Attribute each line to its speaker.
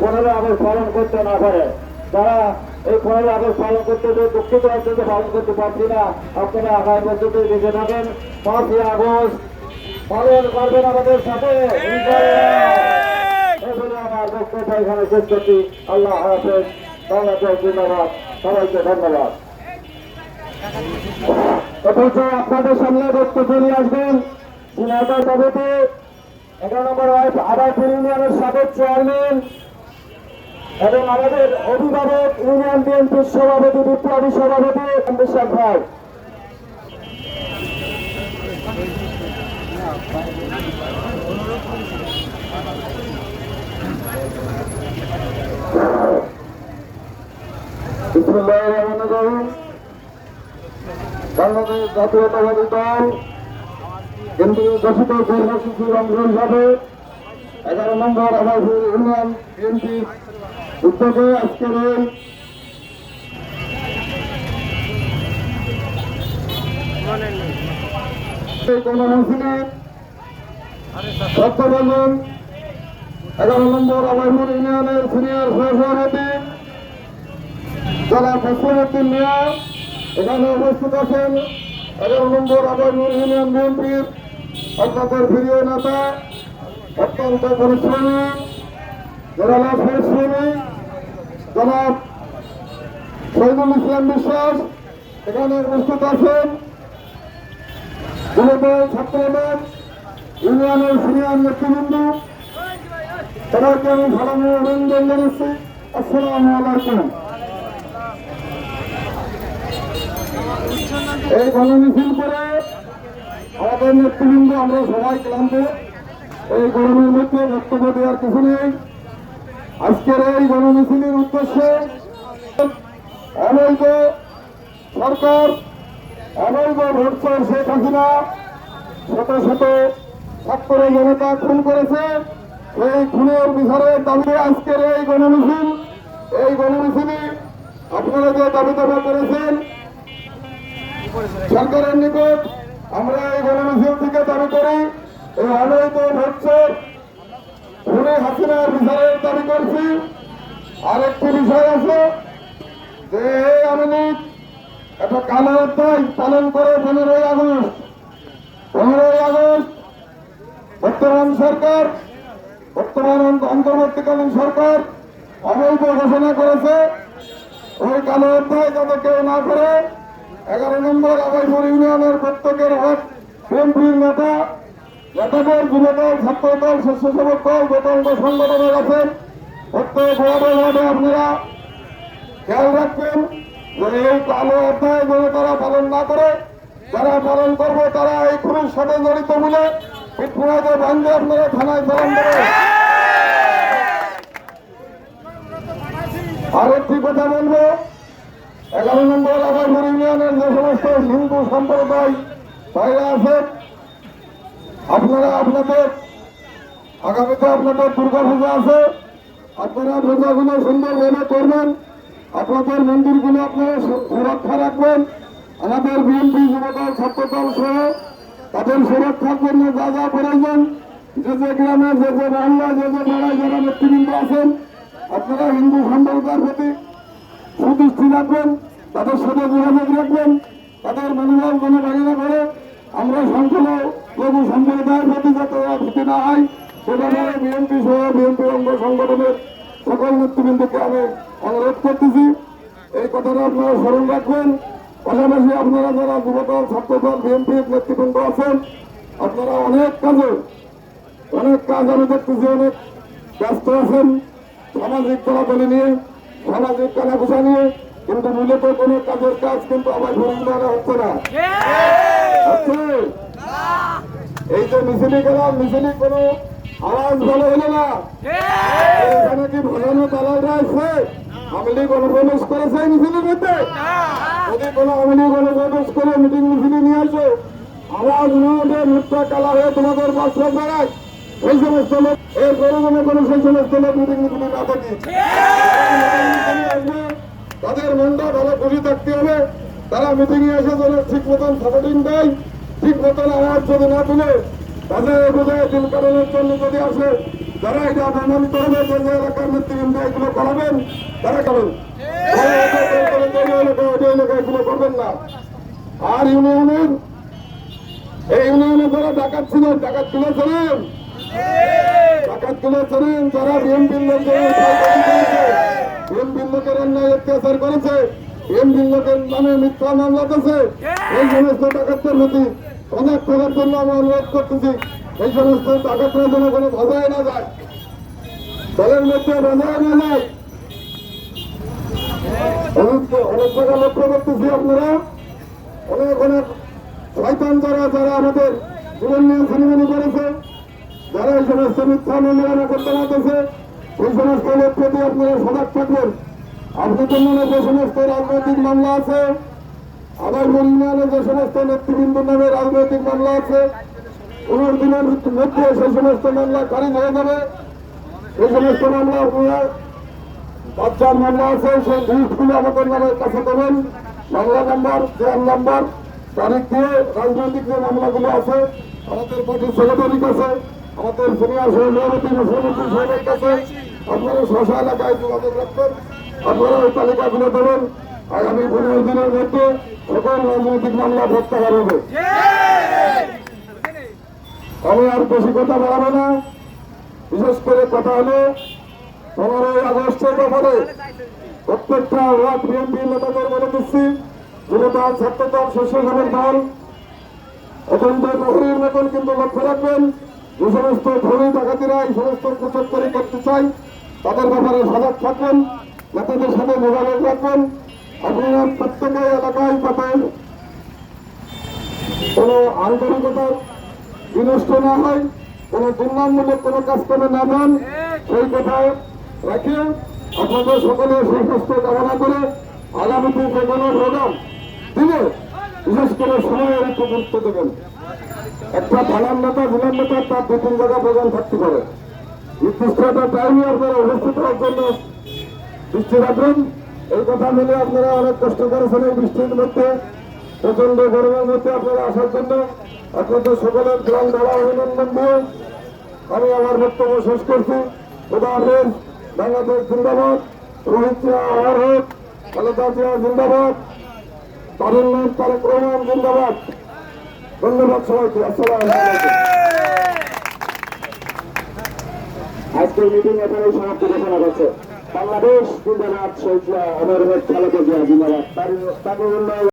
Speaker 1: পনেরো আগস্ট পালন করতে না পারে। তারা এই পনেরো আগস্ট পালন করতে যে দুঃখিত হচ্ছে পালন করতে পারছি না আপনারা আগামী বছরতে দেখে থাকেন। পাঁচই আগস্ট পালন করবেন আমাদের সাথে। আমার বক্তব্য এখানে শেষ করছি। আল্লাহ হাফেজ। বাংলাদেশ জিন্দাবাদ। সবাইকে ধন্যবাদ। অথচ আপনাদের সামনে বক্তব্য নিয়ে আসবেন সিনাটার সভাপতি এগারো নম্বর আবারপুর ইউনিয়নের সাবেক চেয়ারম্যান এবং আমাদের অভিভাবক, ইউনিয়ন বিএনপির সভাপতি, বিপ্লবী সভাপতি বিশ্বাস ভাই। বাংলাদেশ জাতীয়তাবাদী দল কেন্দ্রীয় ঘোষিত কর্মসূচির অংশ হিসাবে এগারো নম্বর আবাসপুর ইউনিয়ন বিএনপি উদ্যোগে আজকের এই নম্বর আবাসপুর ইউনিয়নের সিনিয়র সহসভাপতি যারা ফসলুদ্দিন মিয়া, এখানে আছেন এগারো নম্বর আবাসপুর ইউনিয়ন বিএনপির আপনাদের প্রিয় নেতা, অত্যন্ত পরিশ্রমী জেলা পরিশ্রমী জনাব শহীদুল ইসলাম বিশ্বাস, এখানে উপস্থিত আছেন ছাত্রদল, ইউনিয়নের সিনিয়র নেতৃবৃন্দ। সবাইকে আমি সালামী অভিনন্দন জানাচ্ছি। আসসালামু আলাইকুম। এই গণমিছিল করে আমাদের নেতৃবৃন্দ, আমরা সবাই ক্লান্ত। এই গরমের মধ্যে বক্তব্য দেওয়ার কিছু নেই। আজকের এই গণমিছিলের উদ্দেশ্যে অবৈধ সরকার অবৈধ ভোটসর শেখ হাসিনা। শত শত ছাত্র জনতা খুন করেছে। সেই খুনের বিচারের দাবি আজকের এই গণমিছিল, এই গণমিছিলে আপনারা যে দাবি দাবা করেছেন, সরকারের নিকট আমরা এই গণমিছিল থেকে দাবি করি, এই অবৈধ ভোটসর খুনে হাসিনার বিচারের দাবি করছি। আরেকটি বিষয় আছে যে আওয়ামী লীগ একটা কালো অধ্যায় পালন করে পনেরোই আগস্ট। পনেরোই আগস্ট বর্তমান সরকার, বর্তমান অন্তর্বর্তীকালীন সরকার অবৈধ ঘোষণা করেছে। ওই কালো অধ্যায় যাতে কেউ না করে, এগারো নম্বর আবাইপুর ইউনিয়নের প্রত্যেকের হক, বিএনপির নেতা, নেতাদের যুবদল, ছাত্রদল, স্বেচ্ছাসেবক দল যতঙ্গ সংগঠনের আছেন ওয়ার্ডে ওয়ার্ডে আপনারা খেয়াল রাখবেন, যে এই কালো অধ্যায় যেন তারা পালন না করে, যারা পালন করবে তারা এই খুনের সাথে জড়িত বলে পিঠপুরাতে বান্ধে আপনারা থানায় চালান দেবে আর একটি কথা বলব, এগারো নম্বর আবাসপুর ইউনিয়নের যে সমস্ত হিন্দু সম্প্রদায় ভাইরা আছে, আপনারা আপনাদের, আগামীতে আপনাদের দুর্গা পূজা আছে আপনারা পূজাগুলো সুন্দরভাবে করবেন। আপনাদের মন্দিরগুলো আপনারা সুরক্ষা রাখবেন। আমাদের বিএনপি যুবদল, ছাত্রদল সহ তাদের সুরক্ষার জন্য যা যা প্রয়োজন, যে যে গ্রামে, যে যে মহল্লা যে যে পাড়ায় যারা নেতৃবৃন্দ আছেন, আপনারা হিন্দু সম্প্রদায়ের প্রতি সুদৃষ্টি রাখবেন, তাদের সাথে যোগাযোগ রাখবেন, তাদের মনোভাব কোনো বাড়িনা করে, আমরা সংখ্যাল লঘু সম্প্রদায়ের প্রতি যাতে ক্ষতি না হয় সেভাবে বিএনপি সহ বিএনপি অঙ্গ সংগঠনের সকল নেতৃবৃন্দকে আমি অনুরোধ করতেছি। এই কথাটা আপনারা স্মরণ রাখবেন। পাশাপাশি আপনারা যারা যুবদল ছাত্রদল বিএনপির নেতৃবৃন্দ আছেন আপনারা অনেক কাজে অনেক কাজ আমি দেখতেছি অনেক ব্যস্ত আছেন। সামাজিক কলাকলি নিয়ে সামাজিক কানাঘুষা নিয়ে কিন্তু মূলত কোনো কাজের কাজ কিন্তু আমার পরিমাণে হচ্ছে না। এই যে মিছিলি গেলাম মিছিলি কোনো আওয়াজ ভালো হলো না। এখানে কি ভোজানো দালালরা আছে আওয়ামী লীগ করেছে মিছিলের মধ্যে? যদি কোনো আওয়ামী লীগ করে মিটিং মিছিলে নিয়ে আসো আওয়াজ না ওঠে মুখটা কালা হয়ে তোমাদের বাসা দাঁড়ায় সেই সমস্ত লোক এর প্রয়োজনে কোনো সেই সমস্ত লোক মিটিং মিছিলে না থাকি। তাদের মনটা ভালো খুশি থাকতে হবে। তারা মিটিং এ এসে যেন ঠিক মতন সাপোর্টিং দেয়। ঠিক মতন আওয়াজ যদি না তুলে তাদের বোঝায় দিন কারণের জন্য যদি আসে, যারা এটা হবে যে যে এলাকার নেতৃবৃন্দ এগুলো করাবেন তারা করেন এগুলো করবেন না। আর ইউনিয়নের, এই ইউনিয়নে যারা ডাকাত ছিলেন ডাকাত তুলেছিলেন ডাকাত তুলেছিলেন যারা বিএনপির লোকদের বিএনপির লোকের অন্যায় অত্যাচার করেছে বিএনপির লোকের নামে মিথ্যা মামলা দিয়েছে এই সমস্ত ডাকাতদের প্রতি অনেক করার জন্য আমি অনুরোধ করতেছি, এই সমস্ত ডাকাতরা যেন কোনো বাজায় না যায়। দলের মধ্যে না অনেক জায়গা লক্ষ্য করতেছি আপনারা। অনেক অনেক শয়তান যারা যারা আমাদের জীবন নিয়ে সিনেমানি করেছে, যারা এই সমস্ত মিথ্যা মামলা করতে পারতেছে ওই সমস্ত আপনারা সজাগ থাকবেন। আপনাদের মনে যে সমস্ত রাজনৈতিক মামলা আছে আবার ইউনিয়নে যে সমস্ত নেতৃবৃন্দ নামে রাজনৈতিক মামলা আছে, পনেরো দিনের মধ্যে সেই সমস্ত মামলা খারিজ হয়ে যাবে। এই সমস্ত মামলা আপনারা বাচ্চার মামলা আছে, সেই লিস্টগুলো আমাদের নামের কাছে দেবেন। মামলা নাম্বার চেয়ার নাম্বার, তারিখ দিয়ে রাজনৈতিক যে মামলাগুলো আছে, আমাদের পার্টির সেক্রেটারির কাছে, আমাদের সিনিয়র সভাপতি মুখ্যমন্ত্রী সাহেবের কাছে, আপনারা শশা এলাকায় যোগাযোগ রাখবেন। আপনারা ওই তালিকাগুলো দেবেন। আগামী পনেরো দিনের মধ্যে সকল রাজনৈতিক মামলা প্রত্যাহার হবে আমি আর বেশি কথা বাড়াবো না। বিশেষ করে কথা হলো, পনেরোই আগস্টের ব্যাপারে প্রত্যেকটা ওয়ার্ড বিএনপি নেতাদের বলে দিচ্ছি যুবদল ছাত্রদল শস্যসমের দল। অত্যন্ত প্রহরীর মতন কিন্তু লক্ষ্য রাখবেন। যে সমস্ত ধনী ডাকাতিরা এই সমস্ত কুচক্করি করতে চাই তাদের ব্যাপারে সজাগ থাকবেন, নেতাদের সাথে যোগাযোগ রাখবেন। আপনারা প্রত্যেকে এলাকায় পাবেন কোনো আন্তরিকতা বিনষ্ট না হয়, কোনো দুর্নামমূলক কোনো কাজ করে না যান সেই কথা রাখে আপনাদের সকলের সুস্বাস্থ্য কামনা করে আগামীতে যে কোনো প্রোগ্রাম দিলে বিশেষ করে সময়ের একটু গুরুত্ব দেবেন। একটা থানার নেতা, জেলার নেতা তার দু তিন জায়গা প্রোগ্রাম থাকতে পারে। নির্দিষ্ট একটা টাইমে আপনারা উপস্থিত হওয়ার জন্য দৃষ্টি রাখবেন। এই কথা মিলে আপনারা অনেক কষ্ট করেছেন এই বৃষ্টির মধ্যে। প্রচণ্ড গরমের মধ্যে আপনারা আসার জন্য। আপনাদের সকলের গ্রাম দ্বারা অভিনন্দন দিয়ে আমি আমার বক্তব্য শেষ করছি। হাফেজ, বাংলাদেশ জিন্দাবাদ। রোহিত আমার হোক। খালেদা জিয়া, জিন্দাবাদ। তারুণ্য তারেক রহমান, জিন্দাবাদ। ধন্যবাদ সবাইকে। আসসালাম
Speaker 2: আজকের মিটিং এখানে সমাপ্তি ঘোষণা করছে। বাংলাদেশ জিন্দাবাদ জিয়া অমর খালেদা জিয়া জিন্দাবাদ। তার